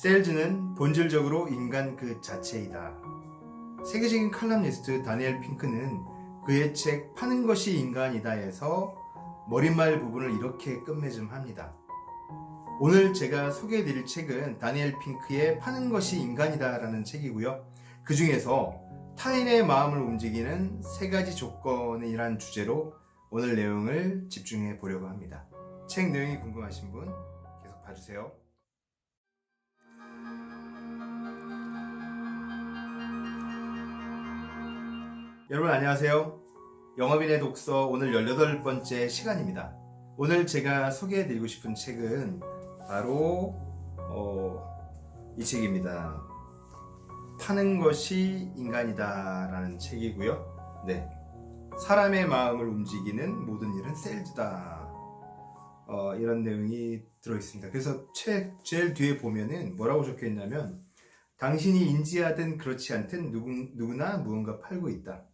세일즈는 본질적으로 인간 그 자체이다. 세계적인 칼럼니스트 다니엘 핑크는 그의 책 파는 것이 인간이다에서 머릿말 부분을 이렇게 끝맺음합니다. 오늘 제가 소개해드릴 책은 다니엘 핑크의 파는 것이 인간이다라는 책이고요. 그 중에서 타인의 마음을 움직이는 세 가지 조건이란 주제로 오늘 내용을 집중해 보려고 합니다. 책 내용이 궁금하신 분 계속 봐주세요. 여러분 안녕하세요. 영업인의 독서 오늘 18번째 시간입니다. 오늘 제가 소개해 드리고 싶은 책은 바로 어, 이 책입니다. 파는 것이 인간이다 라는 책이고요. 네. 사람의 마음을 움직이는 모든 일은 세일즈다. 어, 이런 내용이 들어 있습니다. 그래서 책 제일 뒤에 보면은 뭐라고 적혀 있냐면 당신이 인지하든 그렇지 않든 누구, 누구나 무언가 팔고 있다.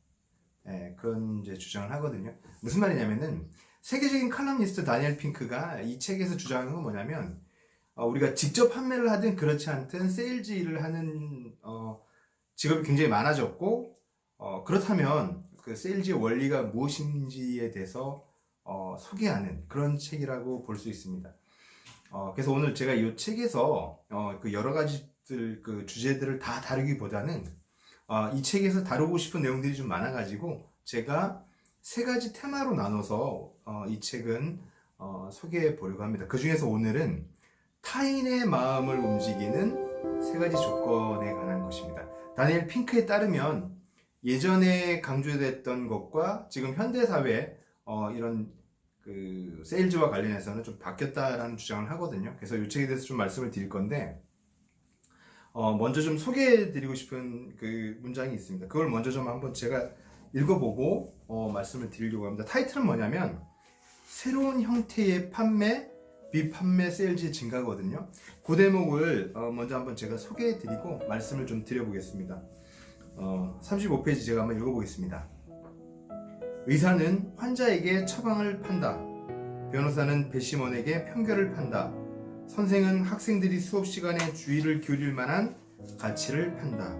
예, 그런 이제 주장을 하거든요. 무슨 말이냐면은 세계적인 칼럼니스트 다니엘 핑크가 이 책에서 주장하는 건 뭐냐면 어, 우리가 직접 판매를 하든 그렇지 않든 세일즈 일을 하는 어, 직업이 굉장히 많아졌고 어, 그렇다면 그 세일즈의 원리가 무엇인지에 대해서 어, 소개하는 그런 책이라고 볼 수 있습니다. 어, 그래서 오늘 제가 이 책에서 어, 그 여러 가지들 그 주제들을 다 다루기보다는 어, 이 책에서 다루고 싶은 내용들이 좀 많아가지고 제가 세 가지 테마로 나눠서 어, 이 책은 어, 소개해 보려고 합니다. 그 중에서 오늘은 타인의 마음을 움직이는 세 가지 조건에 관한 것입니다. 다니엘 핑크에 따르면 예전에 강조됐던 것과 지금 현대 사회 어, 이런 그 세일즈와 관련해서는 좀 바뀌었다라는 주장을 하거든요. 그래서 이 책에 대해서 좀 말씀을 드릴 건데 어, 먼저 좀 소개해드리고 싶은 그 문장이 있습니다. 그걸 먼저 좀 한번 제가 읽어보고 어, 말씀을 드리려고 합니다. 타이틀은 뭐냐면 새로운 형태의 판매, 비판매 세일즈 증가거든요. 그 대목을 어, 먼저 한번 제가 소개해드리고 말씀을 좀 드려보겠습니다. 어, 35페이지 제가 한번 읽어보겠습니다. 의사는 환자에게 처방을 판다. 변호사는 배심원에게 편결을 판다. 선생은 학생들이 수업 시간에 주의를 기울일 만한 가치를 판다.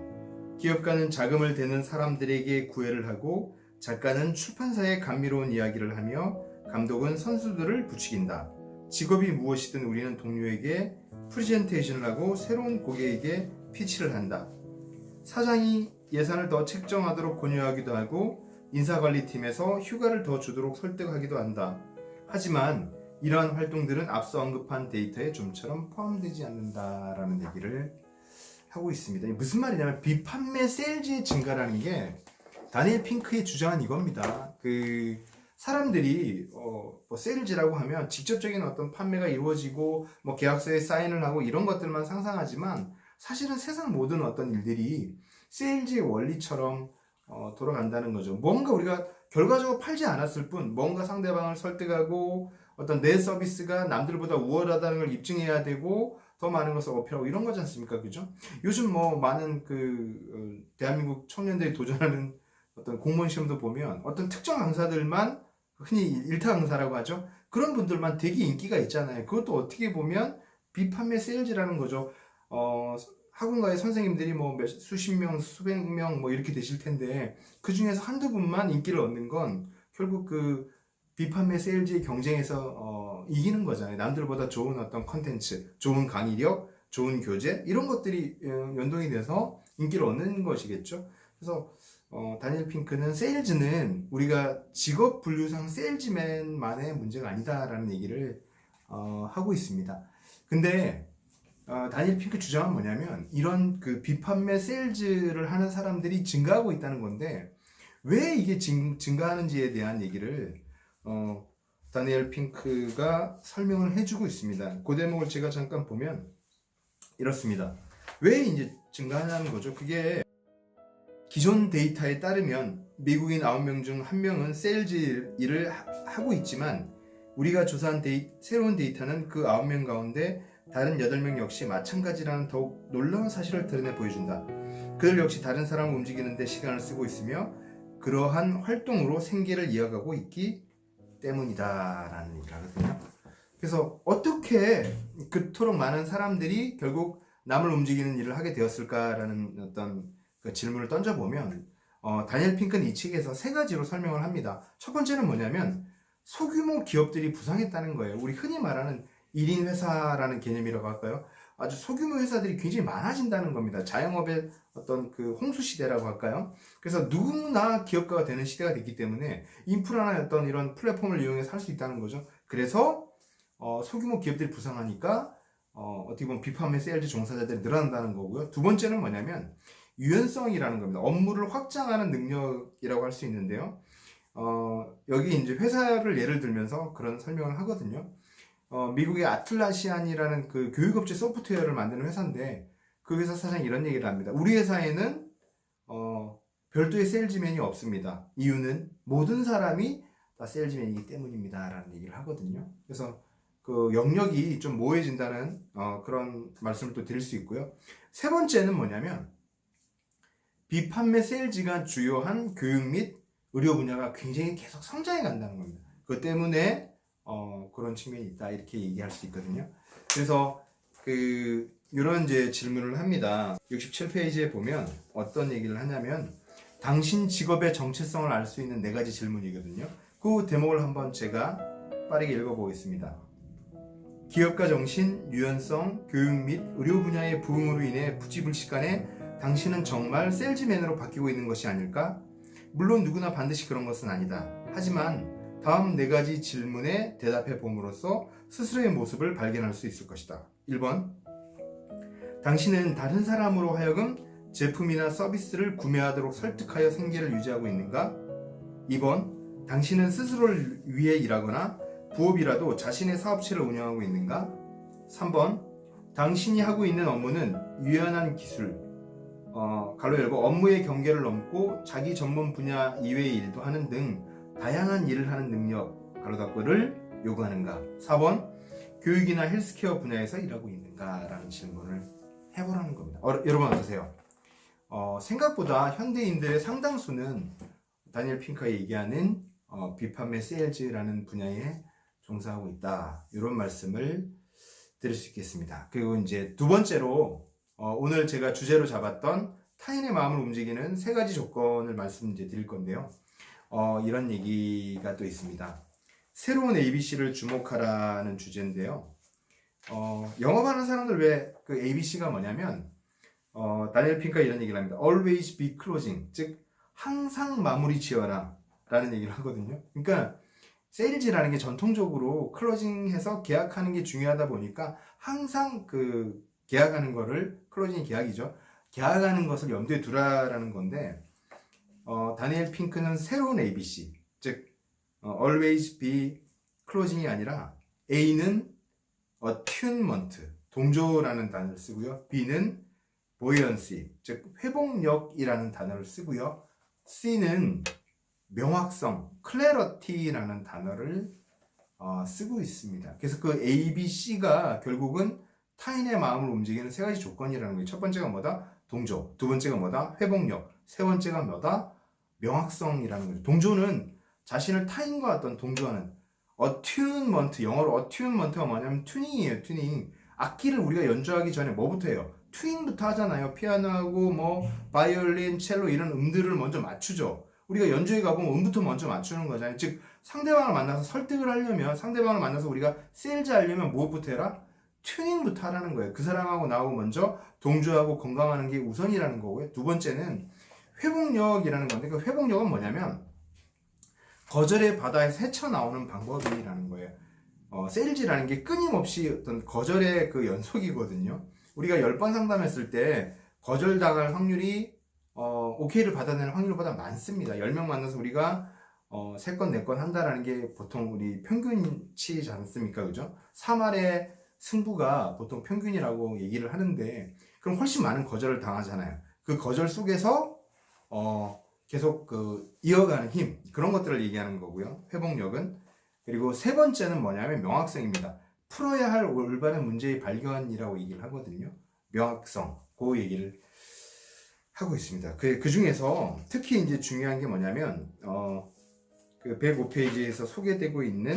기업가는 자금을 대는 사람들에게 구애를 하고 작가는 출판사에 감미로운 이야기를 하며 감독은 선수들을 부추긴다. 직업이 무엇이든 우리는 동료에게 프리젠테이션을 하고 새로운 고객에게 피치를 한다. 사장이 예산을 더 책정하도록 권유하기도 하고 인사관리팀에서 휴가를 더 주도록 설득하기도 한다. 하지만 이러한 활동들은 앞서 언급한 데이터에 좀처럼 포함되지 않는다라는 얘기를 하고 있습니다. 무슨 말이냐면 비판매 세일즈의 증가라는 게 다니엘 핑크의 주장은 이겁니다. 그 사람들이 어, 뭐 세일즈라고 하면 직접적인 어떤 판매가 이루어지고 뭐 계약서에 사인을 하고 이런 것들만 상상하지만 사실은 세상 모든 어떤 일들이 세일즈의 원리처럼 어, 돌아간다는 거죠. 뭔가 우리가 결과적으로 팔지 않았을 뿐 뭔가 상대방을 설득하고 어떤 내 서비스가 남들보다 우월하다는 걸 입증해야 되고 더 많은 것을 어필하고 이런 거지 않습니까? 그죠? 요즘 뭐 많은 그 어, 대한민국 청년들이 도전하는 어떤 공무원 시험도 보면 어떤 특정 강사들만 흔히 일타 강사라고 하죠. 그런 분들만 되게 인기가 있잖아요. 그것도 어떻게 보면 비판매 세일즈라는 거죠. 어, 학원가의 선생님들이 뭐 몇, 수십 명, 수백 명 뭐 이렇게 되실 텐데 그 중에서 한두 분만 인기를 얻는 건 결국 그 비판매 세일즈의 경쟁에서 어, 이기는 거잖아요. 남들보다 좋은 어떤 컨텐츠, 좋은 강의력, 좋은 교재 이런 것들이 어, 연동이 돼서 인기를 얻는 것이겠죠. 그래서 어, 다니엘 핑크는 세일즈는 우리가 직업 분류상 세일즈맨만의 문제가 아니다라는 얘기를 어, 하고 있습니다. 근데 어, 다니엘 핑크 주장은 뭐냐면 이런 그 비판매 세일즈를 하는 사람들이 증가하고 있다는 건데 왜 이게 증, 증가하는지에 대한 얘기를 어, 다니엘 핑크가 설명을 해주고 있습니다. 그 대목을 제가 잠깐 보면 이렇습니다. 왜 이제 증가하냐는 거죠. 그게 기존 데이터에 따르면 미국인 9명 중 1명은 세일즈 일을 하, 고 있지만 우리가 조사한 데이, 새로운 데이터는 그 9명 가운데 다른 8명 역시 마찬가지라는 더욱 놀라운 사실을 드러내 보여준다. 그들 역시 다른 사람을 움직이는데 시간을 쓰고 있으며 그러한 활동으로 생계를 이어가고 있기 때문이다라는 얘기를 하거든요. 그래서 어떻게 그토록 많은 사람들이 결국 남을 움직이는 일을 하게 되었을까라는 어떤 그 질문을 던져보면 어, 다니엘 핑크는 이 책에서 세 가지로 설명을 합니다. 첫 번째는 뭐냐면 소규모 기업들이 부상했다는 거예요. 우리 흔히 말하는 1인 회사라는 개념이라고 할까요? 아주 소규모 회사들이 굉장히 많아진다는 겁니다. 자영업의 어떤 그 홍수 시대라고 할까요? 그래서 누구나 기업가가 되는 시대가 됐기 때문에 인프라나 어떤 이런 플랫폼을 이용해서 할 수 있다는 거죠. 그래서 어, 소규모 기업들이 부상하니까 어, 어떻게 보면 비판의 세일즈 종사자들이 늘어난다는 거고요. 두 번째는 뭐냐면 유연성이라는 겁니다. 업무를 확장하는 능력이라고 할 수 있는데요. 어, 여기 이제 회사를 예를 들면서 그런 설명을 하거든요. 어, 미국의 아틀라시안이라는 그 교육업체 소프트웨어를 만드는 회사인데 그 회사 사장이 이런 얘기를 합니다. 우리 회사에는 어, 별도의 세일즈맨이 없습니다. 이유는 모든 사람이 다 세일즈맨이기 때문입니다. 라는 얘기를 하거든요. 그래서 그 영역이 좀 모호해진다는 어, 그런 말씀을 또 드릴 수 있고요. 세 번째는 뭐냐면 비판매 세일즈가 주요한 교육 및 의료 분야가 굉장히 계속 성장해 간다는 겁니다. 그것 때문에 어, 그런 측면이 있다 이렇게 얘기할 수 있거든요. 그래서 그 이런 이제 질문을 합니다. 67페이지에 보면 어떤 얘기를 하냐면 당신 직업의 정체성을 알 수 있는 네 가지 질문이거든요. 그 대목을 한번 제가 빠르게 읽어보겠습니다. 기업가 정신, 유연성, 교육 및 의료 분야의 부흥으로 인해 부지불식간에 당신은 정말 셀즈맨으로 바뀌고 있는 것이 아닐까? 물론 누구나 반드시 그런 것은 아니다. 하지만 다음 네 가지 질문에 대답해 봄으로써 스스로의 모습을 발견할 수 있을 것이다. 1번. 당신은 다른 사람으로 하여금 제품이나 서비스를 구매하도록 설득하여 생계를 유지하고 있는가? 2번. 당신은 스스로를 위해 일하거나 부업이라도 자신의 사업체를 운영하고 있는가? 3번. 당신이 하고 있는 업무는 유연한 기술, 어, 가로 열고 업무의 경계를 넘고 자기 전문 분야 이외의 일도 하는 등 다양한 일을 하는 능력, 가로 닫고를 요구하는가? 4번. 교육이나 헬스케어 분야에서 일하고 있는가? 라는 질문을 해보라는 겁니다. 어, 여러분 어떠세요? 어, 생각보다 현대인들의 상당수는 다니엘 핑크가 얘기하는 어, 비판매 세일즈라는 분야에 종사하고 있다. 이런 말씀을 드릴 수 있겠습니다. 그리고 이제 두 번째로 어, 오늘 제가 주제로 잡았던 타인의 마음을 움직이는 세 가지 조건을 말씀 드릴 건데요. 어, 이런 얘기가 또 있습니다. 새로운 ABC를 주목하라는 주제인데요. 어, 영업하는 사람들 왜 그 ABC가 뭐냐면 어, 다니엘 핑크가 이런 얘기를 합니다. Always be closing, 즉 항상 마무리 지어라 라는 얘기를 하거든요. 그러니까 세일즈라는 게 전통적으로 클로징해서 계약하는 게 중요하다 보니까 항상 그 계약하는 거를 클로징 계약이죠. 계약하는 것을 염두에 두라라는 건데 어, 다니엘 핑크는 새로운 ABC 즉 어, always be closing이 아니라 A는 attunement 동조라는 단어를 쓰고요. B는 buoyancy 즉 회복력이라는 단어를 쓰고요. C는 명확성 clarity라는 단어를 어, 쓰고 있습니다. 그래서 그 A, B, C가 결국은 타인의 마음을 움직이는 세 가지 조건이라는 거예요. 첫 번째가 뭐다? 동조. 두 번째가 뭐다? 회복력. 세 번째가 뭐다? 명확성이라는 거죠. 동조는 자신을 타인과 어떤 동조하는 attunement, 영어로 attunement가 뭐냐면 튜닝이에요. 튜닝. 악기를 우리가 연주하기 전에 뭐부터 해요? 튜닝부터 하잖아요. 피아노하고 뭐 바이올린, 첼로 이런 음들을 먼저 맞추죠. 우리가 연주회 가보면 음부터 먼저 맞추는 거잖아요. 즉 상대방을 만나서 설득을 하려면 상대방을 만나서 우리가 세일즈 하려면 무엇부터 해라? 튜닝부터 하라는 거예요. 그 사람하고 나하고 먼저 동조하고 건강하는 게 우선이라는 거고요. 두 번째는 회복력이라는 건데 그 회복력은 뭐냐면 거절의 바다에서 헤쳐나오는 방법이라는 거예요. 어, 세일즈라는 게 끊임없이 어떤 거절의 그 연속이거든요. 우리가 10번 상담했을 때 거절당할 확률이 어, 오케이를 받아내는 확률보다 많습니다. 10명 만나서 우리가 어, 3건, 4건 한다라는 게 보통 우리 평균치지 않습니까? 그죠? 3할의 승부가 보통 평균이라고 얘기를 하는데 그럼 훨씬 많은 거절을 당하잖아요. 그 거절 속에서 어, 계속 그 이어가는 힘 그런 것들을 얘기하는 거고요. 회복력은 그리고 세 번째는 뭐냐면 명확성입니다. 풀어야 할 올바른 문제의 발견이라고 얘기를 하거든요. 명확성 그 얘기를 하고 있습니다. 그, 그 중에서 특히 이제 중요한 게 뭐냐면 어, 그 105페이지에서 소개되고 있는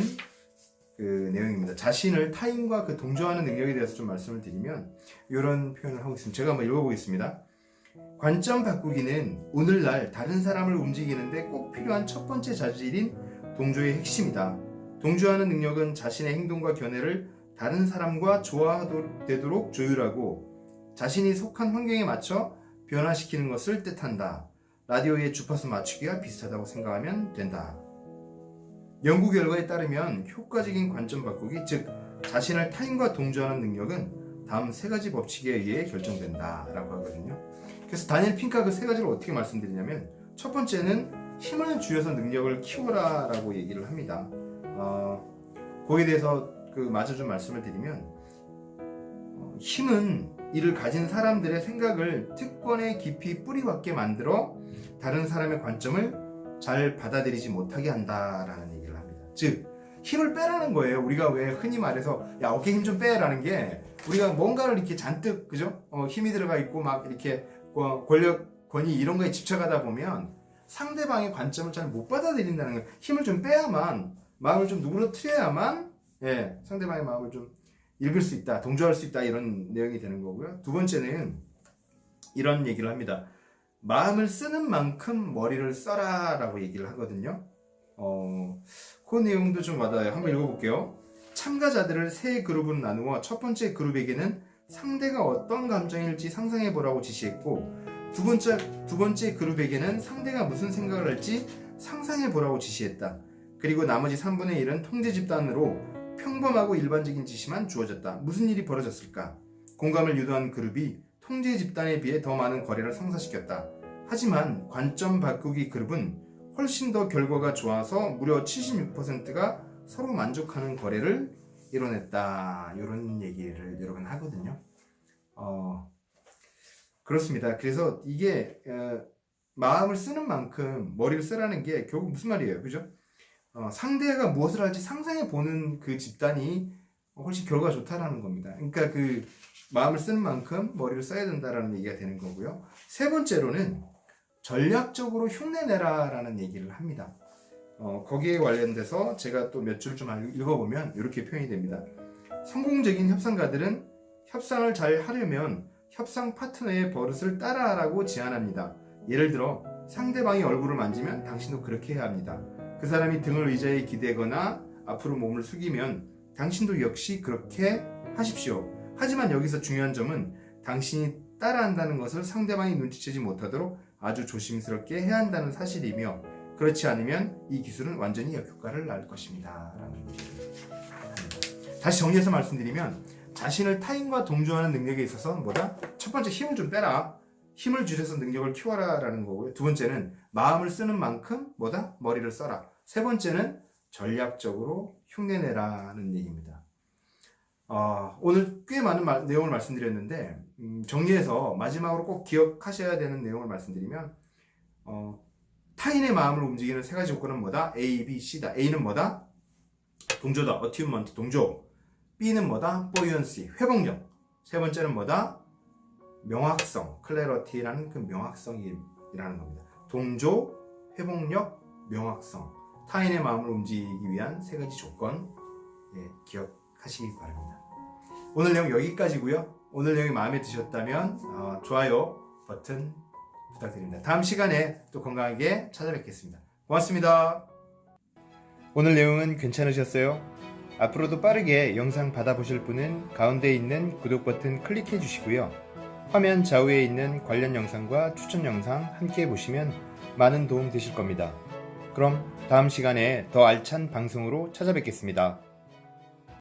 그 내용입니다. 자신을 타인과 그 동조하는 능력에 대해서 좀 말씀을 드리면 이런 표현을 하고 있습니다. 제가 한번 읽어보겠습니다. 관점 바꾸기는 오늘날 다른 사람을 움직이는데 꼭 필요한 첫 번째 자질인 동조의 핵심이다. 동조하는 능력은 자신의 행동과 견해를 다른 사람과 조화되도록 조율하고 자신이 속한 환경에 맞춰 변화시키는 것을 뜻한다. 라디오의 주파수 맞추기와 비슷하다고 생각하면 된다. 연구 결과에 따르면 효과적인 관점 바꾸기, 즉 자신을 타인과 동조하는 능력은 다음 세 가지 법칙에 의해 결정된다라고 하거든요. 그래서 다니엘 핑크가 그 세 가지를 어떻게 말씀드리냐면 첫 번째는 힘을 주여서 능력을 키워라라고 얘기를 합니다. 어, 거기에 대해서 그 마저 좀 말씀을 드리면 어, 힘은 이를 가진 사람들의 생각을 특권에 깊이 뿌리박게 만들어 다른 사람의 관점을 잘 받아들이지 못하게 한다라는 얘기를 합니다. 즉 힘을 빼라는 거예요. 우리가 왜 흔히 말해서 야 어깨 힘 좀 빼라는 게 우리가 뭔가를 이렇게 잔뜩 그죠? 어, 힘이 들어가 있고 막 이렇게 어, 권력 권위 이런 거에 집착하다 보면 상대방의 관점을 잘 못 받아들인다는 거예요. 힘을 좀 빼야만 마음을 좀 누그러뜨려야만 예, 상대방의 마음을 좀 읽을 수 있다, 동조할 수 있다 이런 내용이 되는 거고요. 두 번째는 이런 얘기를 합니다. 마음을 쓰는 만큼 머리를 써라라고 얘기를 하거든요. 어, 그 내용도 좀 와닿아요. 한번 읽어볼게요. 참가자들을 세 그룹으로 나누어 첫 번째 그룹에게는 상대가 어떤 감정일지 상상해 보라고 지시했고 두 번째 두 번째 그룹에게는 상대가 무슨 생각을 할지 상상해 보라고 지시했다. 그리고 나머지 3분의 1은 통제 집단으로 평범하고 일반적인 지시만 주어졌다. 무슨 일이 벌어졌을까? 공감을 유도한 그룹이 통제 집단에 비해 더 많은 거래를 성사시켰다. 하지만 관점 바꾸기 그룹은 훨씬 더 결과가 좋아서 무려 76%가 서로 만족하는 거래를 이뤄냈다. 이런 여러분 하거든요. 어, 그렇습니다. 그래서 이게 어, 마음을 쓰는 만큼 머리를 쓰라는 게 결국 무슨 말이에요, 그죠? 어, 상대가 무엇을 할지 상상해 보는 그 집단이 훨씬 결과가 좋다라는 겁니다. 그러니까 그 마음을 쓰는 만큼 머리를 써야 된다라는 얘기가 되는 거고요. 세 번째로는 전략적으로 흉내내라라는 얘기를 합니다. 어, 거기에 관련돼서 제가 또 몇 줄 좀 읽어보면 이렇게 표현이 됩니다. 성공적인 협상가들은 협상을 잘 하려면 협상 파트너의 버릇을 따라하라고 제안합니다. 예를 들어 상대방이 얼굴을 만지면 당신도 그렇게 해야 합니다. 그 사람이 등을 의자에 기대거나 앞으로 몸을 숙이면 당신도 역시 그렇게 하십시오. 하지만 여기서 중요한 점은 당신이 따라한다는 것을 상대방이 눈치채지 못하도록 아주 조심스럽게 해야 한다는 사실이며 그렇지 않으면 이 기술은 완전히 역효과를 낳을 것입니다. 다시 정리해서 말씀드리면 자신을 타인과 동조하는 능력에 있어서 뭐다? 첫 번째 힘을 좀 빼라. 힘을 주셔서 능력을 키워라라는 거고요. 두 번째는 마음을 쓰는 만큼 뭐다? 머리를 써라. 세 번째는 전략적으로 흉내내라는 얘기입니다. 어, 오늘 꽤 많은 마, 내용을 말씀드렸는데 음, 정리해서 마지막으로 꼭 기억하셔야 되는 내용을 말씀드리면 어, 타인의 마음을 움직이는 세 가지 조건은 뭐다? A, B, C다. A는 뭐다? 동조다. 어튜먼트 동조. B는 뭐다? buoyancy, 회복력. 세 번째는 뭐다? 명확성, clarity라는 그 명확성이라는 겁니다. 동조, 회복력, 명확성. 타인의 마음을 움직이기 위한 세 가지 조건 예, 기억하시기 바랍니다. 오늘 내용 여기까지고요. 오늘 내용이 마음에 드셨다면 어, 좋아요 버튼 부탁드립니다. 다음 시간에 또 건강하게 찾아뵙겠습니다. 고맙습니다. 오늘 내용은 괜찮으셨어요? 앞으로도 빠르게 영상 받아보실 분은 가운데 있는 구독 버튼 클릭해 주시고요. 화면 좌우에 있는 관련 영상과 추천 영상 함께 보시면 많은 도움 되실 겁니다. 그럼 다음 시간에 더 알찬 방송으로 찾아뵙겠습니다.